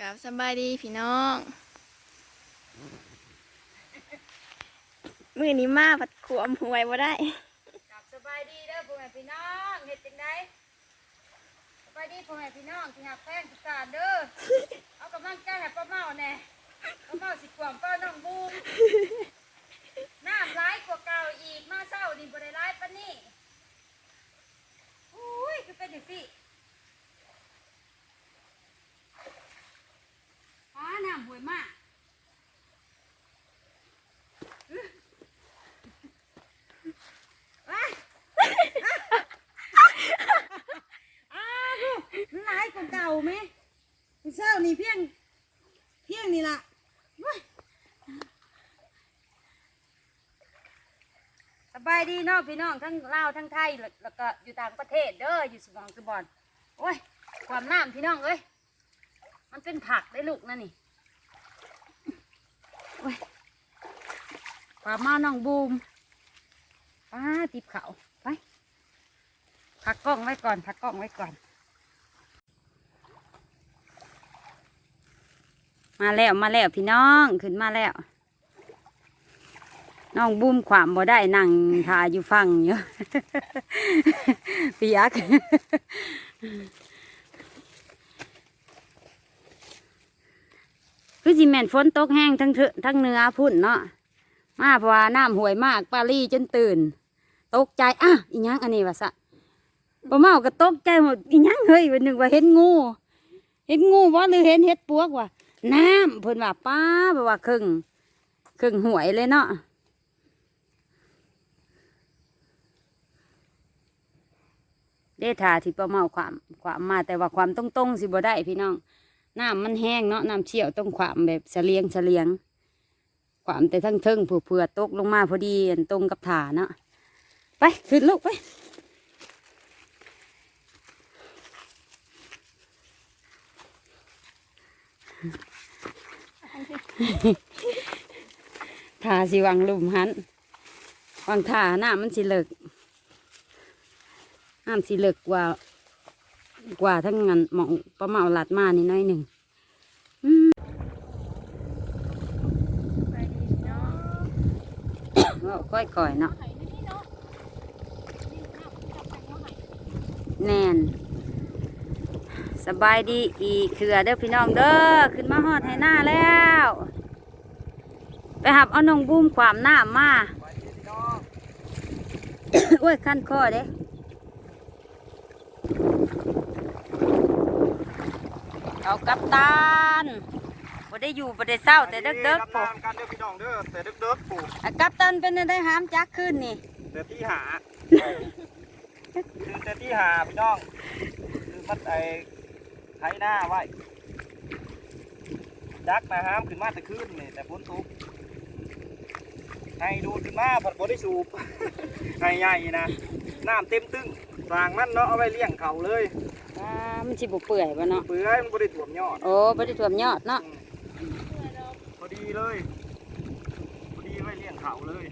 กับสบายดีพี่น้อง มือนี้มาผัดขวมหวยบ่ได้กับสบายดีเด้อพ่อแม่พี่น้องเฮ็ดจังไดสบายดีพ่อแม่พี่น้องที่หักแป้งทุกการเด้อเอากำลังใจให้ป้าเมาแน่ป้าเมาสิกวางป้าน้องบูมน้ำร้ายกว่าเก่าอีกมาเศร้านี่บ่ได้ร้ายปานนี้อุ้ยคือเป็นจังซี่ฟ้าน้ำห่วยมากว้าย อ้าวมันร้ายกว่าเก่าไหมมั นี่เพียง เพียงนี่ละสบายดีเนาะพี่น้องทั้งลาวทั้งไทยแล้วก็อยู่ต่างประเทศเด้ออยู่สมองสบอนโอ้ยความน้ำพี่น้องเอ้ยมันเป็นผักได้ลูกนั่นนี่โอ้ยความมาน้องบูมป้าติบเขาไปพักกล้องไว้ก่อนพักกล้องไว้ก่อน มาแล้วมาแล้วพี่น้องขึ้นมาแล้ว น้องบุ้มขวามบ่ได้นั่งทาอยู่ฟังอยู่เปียกคือจิแม่นฝนตกแห้งทั้งเถอทั้งเนื้อพุ่นเนาะมาเพราะว่าน้ำห่วยมากปารีจนตื่น ตกใจอะอีหยังอันนี้วะสะป้าเมาก็ตกใจหมดอีหยังเฮ้ยวันหนึ่งว่าเห็นงู เห็นงูว่าหรือเห็นเห็ดปวกวะ น้ำเพิ่นว่าป้าแบบว่าครึ่งครึ่งหวยเลยเนาะเดทาที่ป้าเมาความความมาแต่ว่าความตรงๆสิบ่ได้พี่น้องน้ำมันแห้งเนาะน้ำเชี่ยวต้องความแบบเสลียงเสลียง ความแต่ทั้งเทิงเผื่อตกลงมาพอดีตรงกับถานเนาะไปขึ้นลูกไป ถาสิวังลุ่มหันวังถาหน้ามันสิเลิกน้ำสิเลิกกว่ากว่าทั้งงานหมองประมาหลัดมานี่น้อยหนึ่งอืมว่าค่อยก่อยเนาะแน่น สบายดีอีกเถื่อเด้อพี่น้องเด้อขึ้นมาฮอดให้หน้าแล้ว ไปหับเอานองบูมความหน้ามาโอ้ยขั้นคอเด้เอากับตานบ่ได้อยู่บ่ได้เศร้าแต่เด็กๆปปุ๊กันเด้อพี่น้องเด้อแต่เด็กๆปู่กับตันเป็นได้หามจักขึ้นนี่แต่ที่หาคือแต่ที่หาพี่น้องคือมัดไอ้ ไถหน้าไว้จักนะฮามขึ้นมาแต่คืนนี่แต่ฝนตกให้ดูดขึ้นมาผัดบ่ได้สูบให้ใหญ่นะน้ำเต็มตึ้งสร้างมันเนาะเอาไว้เลี้ยงเขาเลยอ่ามันสิบ่เปื่อยบ่เนาะเปลือยมันบ่ได้ถ่วมยอดโอ้บ่ได้ท่วมยอดเนาะพอดีเลยพอดีไว้เลี้ยงเขาเลย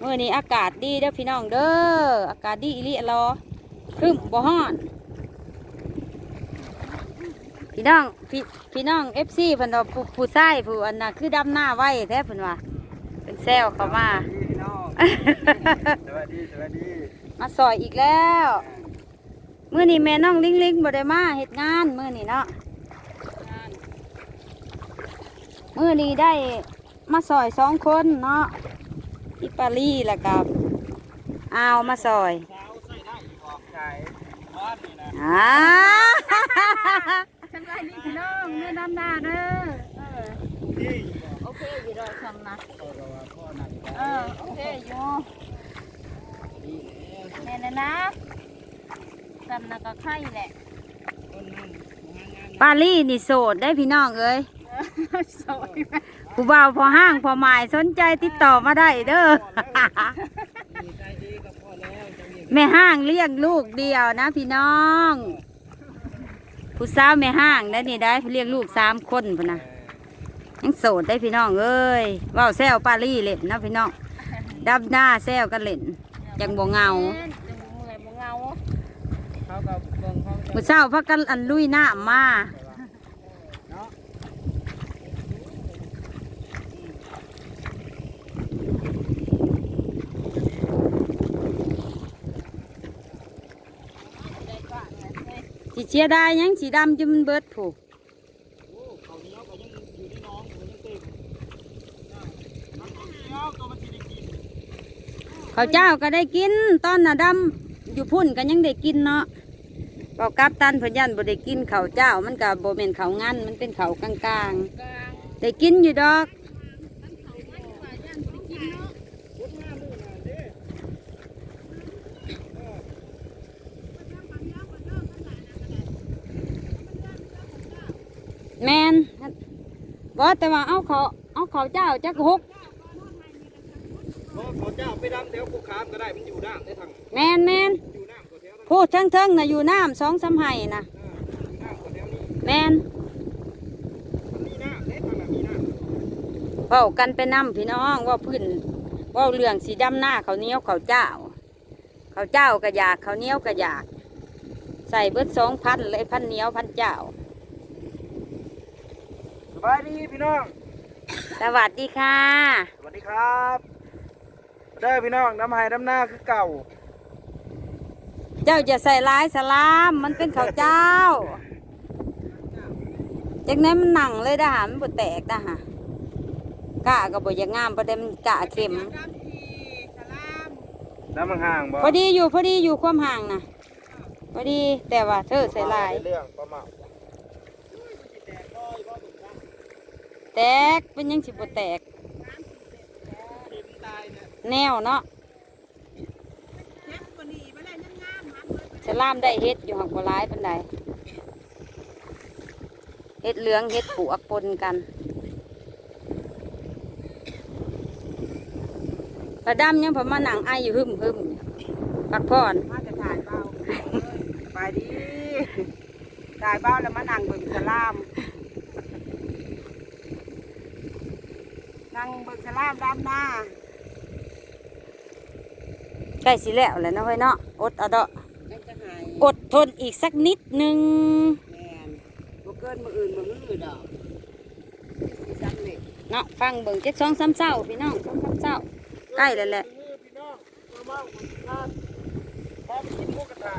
มื้อนี้อากาศดีเด้อพี่น้องเด้ออากาศดีอีหลีอะรอครึ้มบ่ฮ้อน พี่น้องพี่พี่น้องเอฟซีเพิ่นว่าผู้ผู้ชายผู้อันน่ะคือดำหน้าไว้แท้เพิ่นว่าเป็นแซวเข้ามา สวัสดีพี่น้องสวัสดีสวัสดีมาซอยอีกแล้วมื้อนี้แม่น้องลิงลิงบ่ได้มาเฮ็ดงานมื้อนี้เนาะมื้อนี้ได้มาซอยสองคนเนาะพี่ปารีแล้วกับอาวมาซอยเช้าใส่ได้อีกบอกใช่บ้า นนี่นะอ่าสบายดีพี่น้องเมื่อน้ำหน้าเด้อที่โอเคอยู่ดอกคำนะเออโอเคอยู่แม่นะนะจำนะก็ไข่แหละปารีนี่โสดได้พี่น้องเอ้ยสวยไหมผู้บ่าวพอห้างพอหมายสนใจติดต่อมาได้เด้อแมีแม่ห้างเลี้ยงลูกเดียวนะพี่น้อง ผู้สาวแม่ห้างได้นี่ได้เลี้ยงลูกสามคนพุ่นนะยังโสดได้พี่น้องเอ้ยเว้าวแซวปารีเล่นนะพี่น้องดับหน้าแซวกันเล่นจังบ่เหงาเมื่อยบ่เงาเขากับเบิ่งเขามื้อเช้าพักกันอันลุยน้ำมาเนา เสียดายยังสีดำจนมันเบิดผูกเขาเหนี้ยวก็ยังอยู่ที่น้องมันยังเต็มน้ำเหนี้ยวตัวมันสิได้กินข้าวเจ้าก็ได้กิน ตอนน่ะดำอยู่พุ่นก็ยังได้กินเนาะบอกกับตันพยันบ่ได้กินข้าวเจ้ามันก็บ่เป็นข้าวงันมันเป็นข้าวกลางๆได้กินอยู่ดอก แมนบ่แต่ว่าเอาเขาเอาเขาวเจ้าจักหกเพราะเขาเจ้าไปดำแถวภูขามก็ได้มันอยู่น้ำได้ทางแมนแมนอยู่น้ำกว่าแถวนั้นพูดทั้งเทิงๆนะอยู่น้ำสองสามไห้นะเอออยู่น้ำกว่าแถวนี้แมนมันมีน้ำได้ทางนั้นมีน้ำเว้ากันไปนำพี่น้องเว่าพื้นเว่าเรื่องสีดำหน้าเขาวเหนี้ยวเขาวเจ้า เขาวเจ้าก็อยากเขาวเหนี้ยวก็อยาก ใส่เบิดสองพันเลยพันเหนียวพันเจ้าส บายดีพี่น้อง สวัสดีค่ะ สวัสดีครับ เด้อพี่น้องน้ำไห้น้ำหน้าคือเก่า เจ้าจะใส่ลายสลาม มันเป็นเขาวเจ้า จากนั้นมันหนังเลยทหารมันบดแตกนะฮะกะก็บ่อยางงามประเด็นมันกะเข็ม น้ำมันห่างบ่พอดีอยู่พอดีอยู่ความห่างนะพอดีแต่ว่าเธอใส่ลาย เรื่องประมาณ ตกเป็นยังสิบแตก แนวเนาะสลามได้เฮ็ดอยู่หักบัวร้ายเปันใดเฮ็ดเหลืองเฮ็ดปวกปนกันกระดำยังผมมาหนังไออยู่หึมหึมพักผ่อนมาจะถ่ายเบาสบายดีถ่ายเบาแล้วมาหนังเบิ่งสลามนั่ง เบิ่งสลามดำหน้าใกล้สิแล้วแหล้วนาะเฮ้ยเนาะอดเอาเดาะยังจะหายอดทนอีกสักนิดหนึ่งแม่นบ่เกินมื้ออื่นมื้ออื่นดอกสิซ้ำนี่เนาะฟังเบิ่งเจ็ดสองสามเศร้าพี่น้องสองสามเศร้าใกล้แล้วแหละพี่น้องมาบ้างคนงานพร้อมกินหมูกระทะ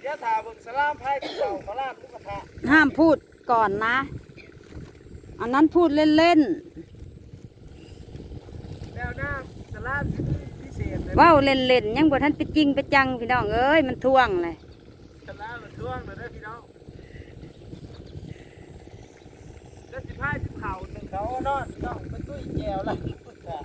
เดี๋ยวถาเบิ่งสลามไพ่กับเก่ามาลาบหมูกระทะห้ามพูดก่อนนะ อันนั้นพูดเล่นแล้วหน้าสลามที่พิเศษเลยๆเว้าเล่นๆยังบ่ทันไปจริงไปจังพี่น้องเอ้ยมันท่วงเลยสลามมันช่วงเลยเด้อพี่น้องแล้วสิพายสิเข่าหนึ่งเขานอนพี่น้องเป็นตุ้ยแก้วละหมูกระทะ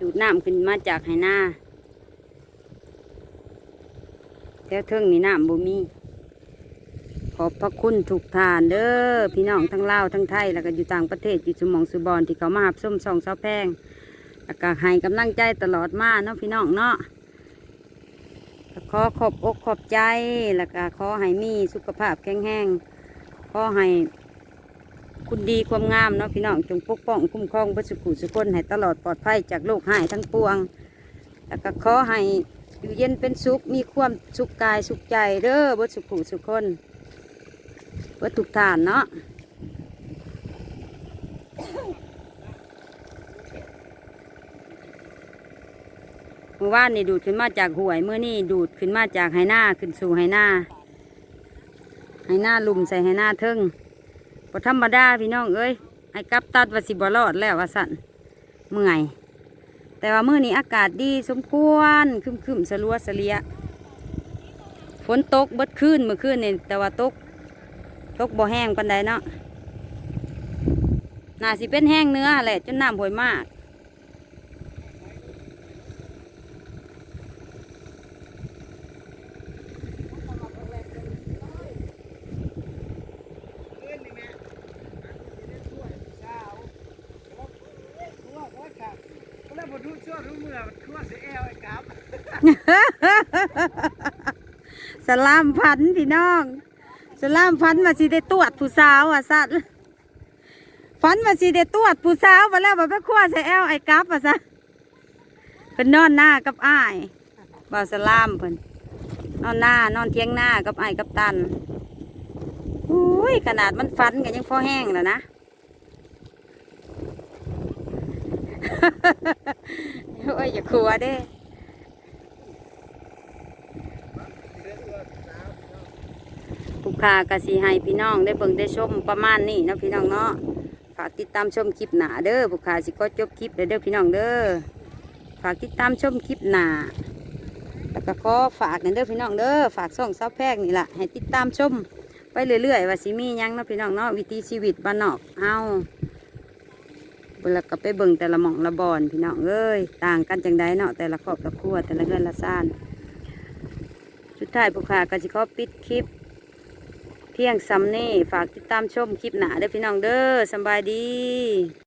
ดูดน้ำขึ้นมาจากไหนา แล้วเทิงนี่น้ำบ่มี ขอบพระคุณถูกทานเด้อพี่น้องทั้งลาวทั้งไทย แล้วก็อยู่ต่างประเทศอยู่สมองสุบอนที่เขามาหับส้มซองเสาแพงแล้วก็ให้กำลังใจตลอดมาเนาะพี่น้องเนาะขอขอบอกขอบใจแล้วก็ขอให้มีสุขภาพแข็งแรงขอให้คุณดีความงามเนาะพี่น้องจงปกป้องคุ้มครองเบสุขุสุคนให้ตลอดปลอดภัยจากโรคหายทั้งปวง แล้วก็ขอให้ อยู่เย็นเป็นสุข มีความสุขกายสุขใจเด้อเบสุขุสุขคนเบิดทุกฐานเนาะเมื่อวานนี่ดูดขึ้นมาจากห่วยเมื่อนี่ดูดขึ้นมาจากไหหน้าขึ้นสู่ไหหน้าไหหน้าลุ่มใส่ไหหน้าเทิงพอธรรมดาพี่น้องเอ้ยไอ้กับตัดว่าสิบรอดแล้วว่าสันเมื่อย แต่ว่ามื้อนี้อากาศดีสมควรคึมคึมสลัวสเลียฝนตกเบิดขึ้นเมื่อคืนนี่แต่ว่าตกตกบ่แห้งปันใดเนาะน่าสิเป็นแห้งเนื้อแหละจนน้ำห่วยมาก เงินนี่แม่อันนี้ได้ช่วยเช้าทั่วทั่วครับแล้วบ่ดูชั่วรู้เมื่อทั่วเสียแอลไอ้ครับ สลามพันพี่น้องสลามพันมาสิได้ตรวจผู้สาวอะสัตว์ฟันมาสิได้ตรวจผู้สาวมาแล้วมาไปขั้วใส่แอลไอ้กับอะซะเพิ่นนอนหน้ากับอ้ายบ่าวสลามเพิ่นนอนหน้านอนเทียงหน้ากับอ้ายกับตันอุ้ยขนาดมันฟันกันยังพอแห้งแล้วนะโอ้ยอย่าครัวเด้ ผู้ค้ากสิให้พี่น้องได้เบิ่งได้ชมประมาณนี้เนาะพี่น้องเนาะฝากติดตามชมคลิปหนาเด้อผู้ค้าสิก็จบคลิปเลยเด้อพี่น้องเด้อฝากติดตามชมคลิปหนาแล้วก็ขอฝากกันเด้อพี่น้องเด้อฝากส่องเสาแพรกนี่แหละให้ติดตามชมไปเรื่อยๆว่าสิมียังเนาะพี่น้องเนาะวิถีชีวิตบ้านนอกเฮาเวลาก็ไปเบิ่งแต่ละหม่องละบอนพี่น้องเอ้ยต่างกันจังใดเนาะแต่ละครอบละครัวแต่ละเรือนละซ่านสุดท้ายผู้ค้าก็สิขอปิดคลิป เพียงซ้ำนี่ฝากติดตามชมคลิปหนาเด้อพี่น้องเด้อสบายดี